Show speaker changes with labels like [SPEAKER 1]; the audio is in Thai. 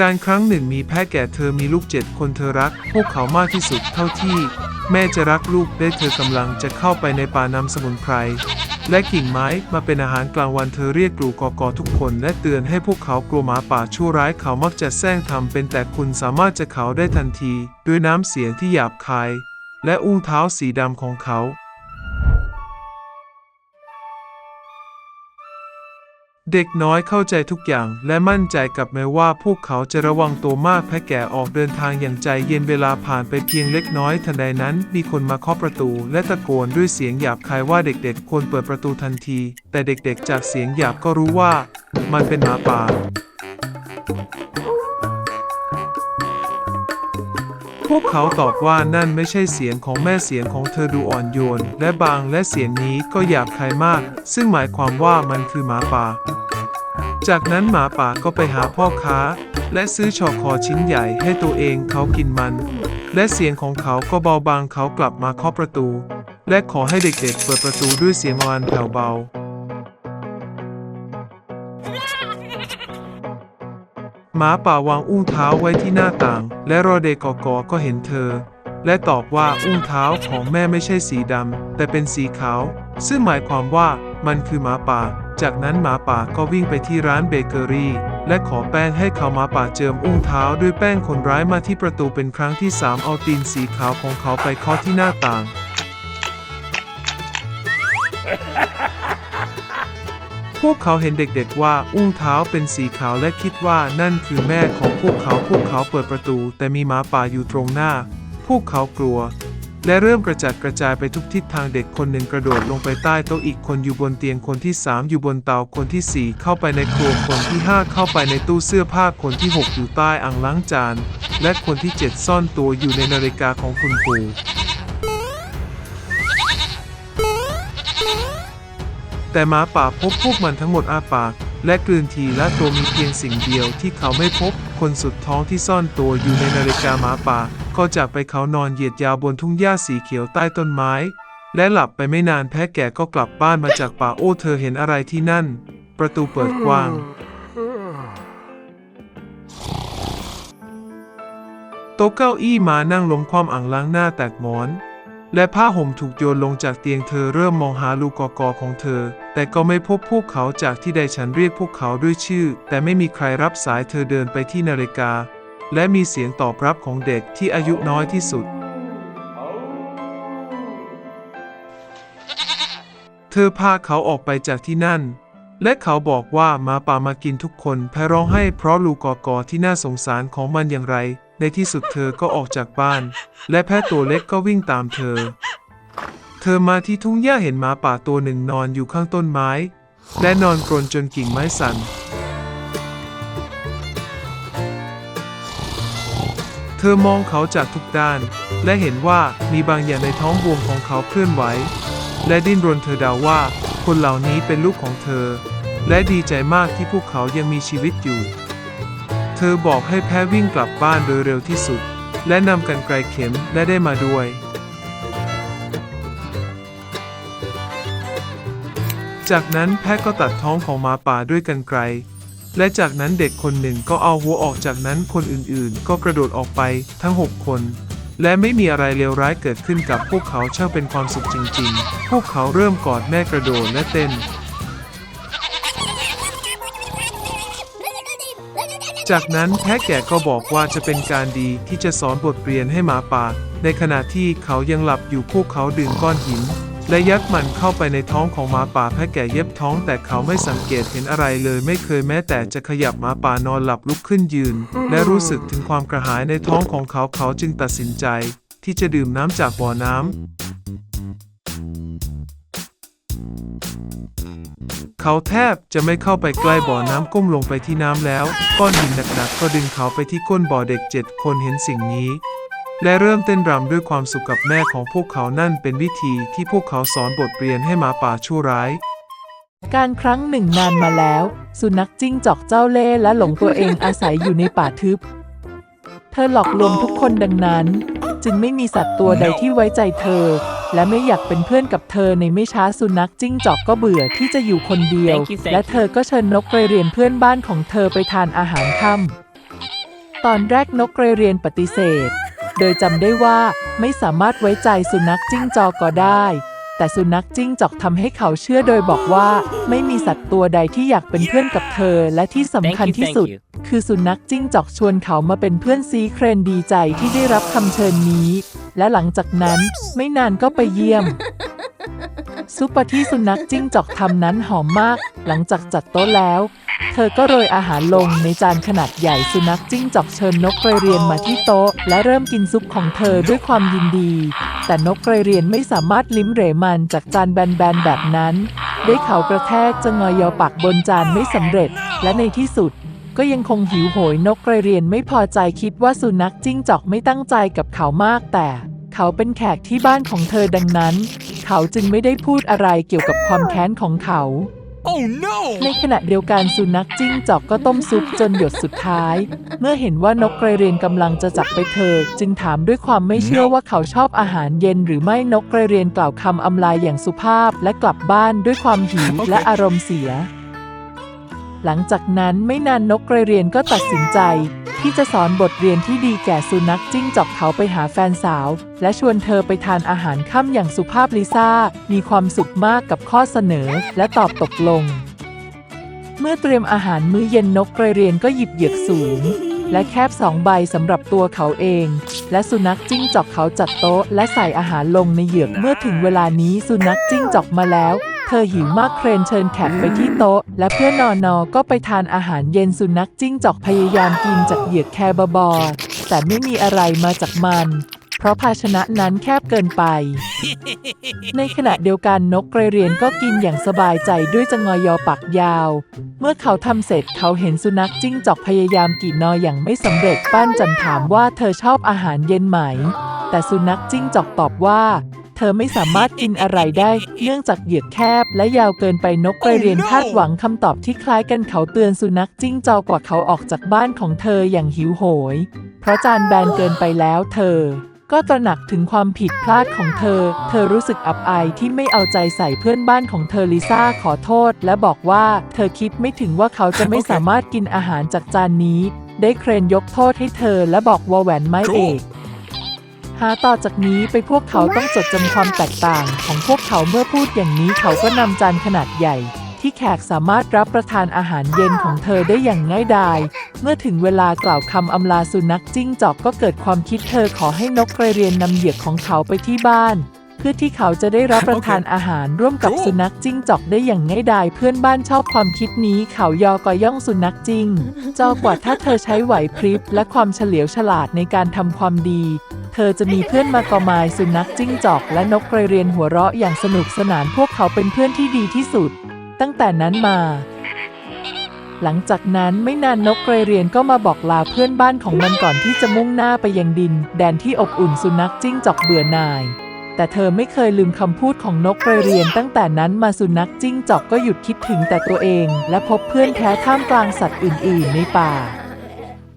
[SPEAKER 1] การครั้งหนึ่งมีแพะแก่เธอมีลูกเจ็ดคนเธอรัก พวกเขามากที่สุดเท่าที่ แม่จะรักลูกได้เธอกำลังจะเข้าไปในป่านำสมุนไพรและกิ่งไม้มาเป็นอาหารกลางวันเธอเรียกกลูกอกอทุกคนและเตือนให้พวกเขากลัวหมาป่าชั่วร้ายเขามักจะแซงทำเป็นแต่คุณสามารถจะเขาได้ทันที ด้วยน้ำเสียงที่หยาบคาย และอุ้งเท้าสีดำของเขา เด็กน้อยเข้าใจทุกอย่างและมั่นใจกับแม้ว่าพวกเขาจะระวังตัวมากแพะแก่ออกเดินทางอย่างใจเย็นเวลาผ่านไปเพียงเล็กน้อยทันใดนั้น มีคนมาเคาะประตูและตะโกนด้วยเสียงหยาบคายว่าเด็กๆควรเปิดประตูทันที แต่เด็กๆจากเสียงหยาบก็รู้ว่า มันเป็นหมาป่าพวกเขาตอบว่านั่นไม่ใช่เสียงของแม่เสียงของเธอดูอ่อนโยน และบางและเสียงนี้ก็หยาบคายมาก ซึ่งหมายความว่ามันคือหมาป่า จากนั้นหมาป่าก็ไปหาพ่อค้า และซื้อชอคอชิ้นใหญ่ให้ตัวเองเขากินมัน และเสียงของเขาก็เบาบางเขากลับมาเคาะประตู และขอให้เด็กๆเปิดประตูด้วยเสียงวานแผ่วเบาหมาป่าวางอุ้งเท้าไว้ที่หน้าต่าง และรอเดกอกอก็เห็นเธอ และตอบว่าอุ้งเท้าของแม่ไม่ใช่สีดำแต่เป็นสีขาว ซึ่งหมายความว่ามันคือหมาป่า จากนั้นหมาป่าก็วิ่งไปที่ร้านเบเกอรี่ และขอแป้งให้เขาหมาป่าเจิมอุ้งเท้าด้วยแป้งคนร้ายมาที่ประตูเป็นครั้งที่สามเอาตีนสีขาวของเขาไปเคาะที่หน้าต่าง พวกเขาเห็นเด็กๆว่าอุ้งเท้าเป็นสีขาวและคิดว่านั่นคือแม่ของพวกเขาพวกเขาเปิดประตู แต่มีหมาป่าอยู่ตรงหน้า พวกเขากลัว และเริ่มกระจัดกระจายไปทุกทิศทางเด็กคนหนึ่งกระโดดลงไปใต้โต๊ะอีกคนอยู่บนเตียงคนที่สามอยู่บนเตาคนที่สี่เข้าไปในครัวคนที่ห้าเข้าไปในตู้เสื้อผ้าคนที่หกอยู่ใต้อ่างล้างจาน และคนที่เจ็ดซ่อนตัวอยู่ในนาฬิกาของคุณปู่แต่หมาป่าพบพวกมันทั้งหมดอาปากและกลืนทีละตัวมีเพียงสิ่งเดียวที่เขาไม่พบ คนสุดท้องที่ซ่อนตัวอยู่ในนาฬิกาหมาป่า ก็จากไปเขานอนเหยียดยาวบนทุ่งหญ้าสีเขียวใต้ต้นไม้ และหลับไปไม่นานแพะแก่ก็กลับบ้านมาจากป่าโอ้เธอเห็นอะไรที่นั่น ประตูเปิดกว้าง โต๊ะเก้าอี้มานั่งลงความอ่างล้างหน้าแตกหมอน และผ้าห่มถูกโยนลงจากเตียงเธอเริ่มมองหาลูกกอกอของเธอ แต่ก็ไม่พบพวกเขาจากที่ใดฉันเรียกพวกเขาด้วยชื่อ แต่ไม่มีใครรับสายเธอเดินไปที่นาฬิกา และมีเสียงตอบรับของเด็กที่อายุน้อยที่สุด เธอพาเขาออกไปจากที่นั่น และเขาบอกว่าหมาป่ามากินทุกคนแพร้องให้เพราะลูกกอกอที่น่าสงสารของมันอย่างไร ในที่สุดเธอก็ออกจากบ้าน และแพะตัวเล็กก็วิ่งตามเธอ เธอมาที่ทุ่งหญ้าเห็นหมาป่าตัวหนึ่งนอนอยู่ข้างต้นไม้ และนอนกรนจนกิ่งไม้สั่น ธอมองเขาจากทุกด้าน และเห็นว่ามีบางอย่างในท้องบวมของเขาเคลื่อนไหว และดิ้นรนเธอเดาว่า คนเหล่านี้เป็นลูกของเธอ และดีใจมากที่พวกเขายังมีชีวิตอยู่ เธอบอกให้แพ้วิ่งกลับบ้านโดยเร็วที่สุด และนำกันไกลเข็มและได้มาด้วย จากนั้นแพะก็ตัดท้องของหมาป่าด้วยกันไกล และจากนั้นเด็กคนหนึ่งก็เอาหัวออกจากนั้นคนอื่นๆ ก็กระโดดออกไปทั้ง 6 คน และไม่มีอะไรเลวร้ายเกิดขึ้นกับพวกเขาช่างเป็นความสุขจริงๆ พวกเขาเริ่มกอดแม่กระโดดและเต้น จากนั้นแพะแก่ก็บอกว่าจะเป็นการดีที่จะสอนบทเรียนให้หมาป่า ในขณะที่เขายังหลับอยู่พวกเขาดึงก้อนหิน และยัดมันเข้าไปในท้องของหมาป่าแพะแก่เย็บท้องแต่เขาไม่สังเกตเห็นอะไรเลยไม่เคยแม้แต่จะขยับหมาป่านอนหลับลุกขึ้นยืน และรู้สึกถึงความกระหายในท้องของเขาเขาจึงตัดสินใจ ที่จะดื่มน้ำจากบ่อน้ำเขาแทบจะไม่เข้าไปใกล้บ่อน้ำก้มลงไปที่น้ำแล้ว ก้อนหินหนักๆก็ดึงเขาไปที่ก้นบ่อเด็กเจ็ดคนเห็นสิ่งนี้ และเริ่มเต้นรำด้วยความสุขกับแม่ของพวกเขานั่นเป็นวิธีที่พวกเขาสอนบทเรียนให้หมาป่าชั่วร้าย
[SPEAKER 2] การครั้งหนึ่งนานมาแล้ว สุนัขจิ้งจอกเจ้าเล่ห์และหลงตัวเองอาศัยอยู่ในป่าทึบ เธอหลอกลวงทุกคนดังนั้น จึงไม่มีสัตว์ตัวใดที่ไว้ใจเธอ และไม่อยากเป็นเพื่อนกับเธอในไม่ช้าสุนัขจิ้งจอกก็เบื่อที่จะอยู่คนเดียว
[SPEAKER 3] Thank you, thank
[SPEAKER 2] และเธอก็เชิญนกไปเรียนเพื่อนบ้านของเธอไปทานอาหารค่ำตอนแรกนกเรเรียนปฏิเสธ โดยจำได้ว่าไม่สามารถไว้ใจสุนัขจิ้งจอกก็ได้ แต่สุนัขจิ้งจอกทำให้เขาเชื่อโดยบอกว่า ไม่มีสัตว์ตัวใดที่อยากเป็นเพื่อนกับเธอ และที่สำคัญ
[SPEAKER 3] Thank you,
[SPEAKER 2] ที่สุด
[SPEAKER 3] thank you
[SPEAKER 2] คือสุนัขจิ้งจอกชวนเขามาเป็นเพื่อนซีเครนดีใจที่ได้รับคำเชิญนี้ และหลังจากนั้นไม่นานก็ไปเยี่ยมซุปเปอร์ที่สุนัขจิ้งจอกทำนั้นหอมมาก หลังจากจัดโต๊ะแล้ว เธอก็โรยอาหารลงในจานขนาดใหญ่สุนัขจิ้งจอกเชิญนกเรเรียนมาที่โต๊ะ และเริ่มกินซุปของเธอด้วยความยินดี แต่นกเรเรียนไม่สามารถลิ้มเหรมันจากจานแบนๆแบบนั้น ได้เขากระแทกจะงอยอปักบนจานไม่สำเร็จ และในที่สุดก็ยังคงหิวโหยนกเรเรียนไม่พอใจคิดว่าสุนัขจิ้งจอกไม่ตั้งใจกับเขามาก แต่เขาเป็นแขกที่บ้านของเธอดังนั้น เขาจึงไม่ได้พูดอะไรเกี่ยวกับความแค้นของเขา
[SPEAKER 3] Oh no!
[SPEAKER 2] ในขณะเดียวกันสุนัขจิ้งจอกก็ต้มซุปจนหยดสุดท้าย เมื่อเห็นว่านกกรเรียนกำลังจะจับไปเธอ จึงถามด้วยความไม่เชื่อว่าเขาชอบอาหารเย็นหรือไม่นกกรเรียนกล่าวคำอำลาอย่างสุภาพและกลับบ้านด้วยความหิวและอารมณ์เสีย หลังจากนั้นไม่นานนกเรเรียนก็ตัดสินใจ ที่จะสอนบทเรียนที่ดีแก่สุนัขจิ้งจอกเขาไปหาแฟนสาว และชวนเธอไปทานอาหารค่ำอย่างสุภาพลิซ่า มีความสุขมากกับข้อเสนอ และตอบตกลง เมื่อเตรียมอาหารมื้อเย็นนกเรเรียนก็หยิบเหยือกสูง และแคบสองใบสำหรับตัวเขาเอง และสุนัขจิ้งจอกเขาจัดโต๊ะ และใส่อาหารลงในเหยือกเมื่อถึงเวลานี้สุนัขจิ้งจอกมาแล้ว เธอหิวมากเครนเชิญแขกไปที่โต๊ะ และเพื่อนนอนอก็ไปทานอาหารเย็นสุนัขจิ้งจอกพยายามกินจากเหยือกแคบอบอ แต่ไม่มีอะไรมาจากมัน เพราะภาชนะนั้นแคบเกินไป ในขณะเดียวกันนกกรเรียนก็กินอย่างสบายใจด้วยจงอยอปักยาว เมื่อเขาทำเสร็จเขาเห็นสุนัขจิ้งจอกพยายามกี่นออย่างไม่สำเร็จป้านจันถามว่าเธอชอบอาหารเย็นไหม แต่สุนัขจิ้งจอกตอบว่า เธอไม่สามารถกินอะไรได้ เนื่องจากเหยือกแคบและยาวเกินไปนกเกรเรียนคาดหวังคำตอบที่คล้ายกันเขาเตือนสุนัขจิ้งจอกว่าเขาออกจากบ้านของเธออย่างหิวโหย เพราะจานแบนเกินไปแล้วเธอ ก็ตระหนักถึงความผิดพลาดของเธอ เธอรู้สึกอับอายที่ไม่เอาใจใส่เพื่อนบ้านของเธอลิซ่าขอโทษ และบอกว่าเธอคิดไม่ถึงว่าเขาจะไม่สามารถกินอาหารจากจานนี้ ได้เครนยกโทษให้เธอและบอกว่าแหวนไม้เอก หาต่อจากนี้ไปพวกเขาต้องจดจำความแตกต่างของพวกเขาเมื่อพูดอย่างนี้เขาก็นำจานขนาดใหญ่ ที่แขกสามารถรับประทานอาหารเย็นของเธอได้อย่างง่ายดาย เมื่อถึงเวลากล่าวคำอำลาสุนัขจิ้งจอกก็เกิดความคิดเธอขอให้นกกระเรียนนำเหยือกของเขาไปที่บ้าน เพื่อที่เขาจะได้รับประทานอาหารร่วมกับสุนัขจิ้งจอกได้อย่างง่ายดายเพื่อนบ้านชอบความคิดนี้เขายอกอย่องสุนัขจิ้งจอกว่าถ้าเธอใช้ไหวพริบและความเฉลียวฉลาดในการทำความดี เธอจะมีเพื่อนมากอมายสุนัขจิ้งจอกและนกกระเรียนหัวเราะอย่างสนุกสนานพวกเขาเป็นเพื่อนที่ดีที่สุด ตั้งแต่นั้นมา หลังจากนั้นไม่นานนกกระเรียนก็มาบอกลาเพื่อนบ้านของมันก่อนที่จะมุ่งหน้าไปยังดิน แดนที่อบอุ่นสุนัขจิ้งจอกเบื่อหน่าย แต่เธอไม่เคยลืมคำพูดของนกกระเรียน ตั้งแต่นั้นมาสุนัขจิ้งจอกก็หยุดคิดถึงแต่ตัวเอง และพบเพื่อนแท้ท่ามกลางสัตว์อื่น ๆ ในป่า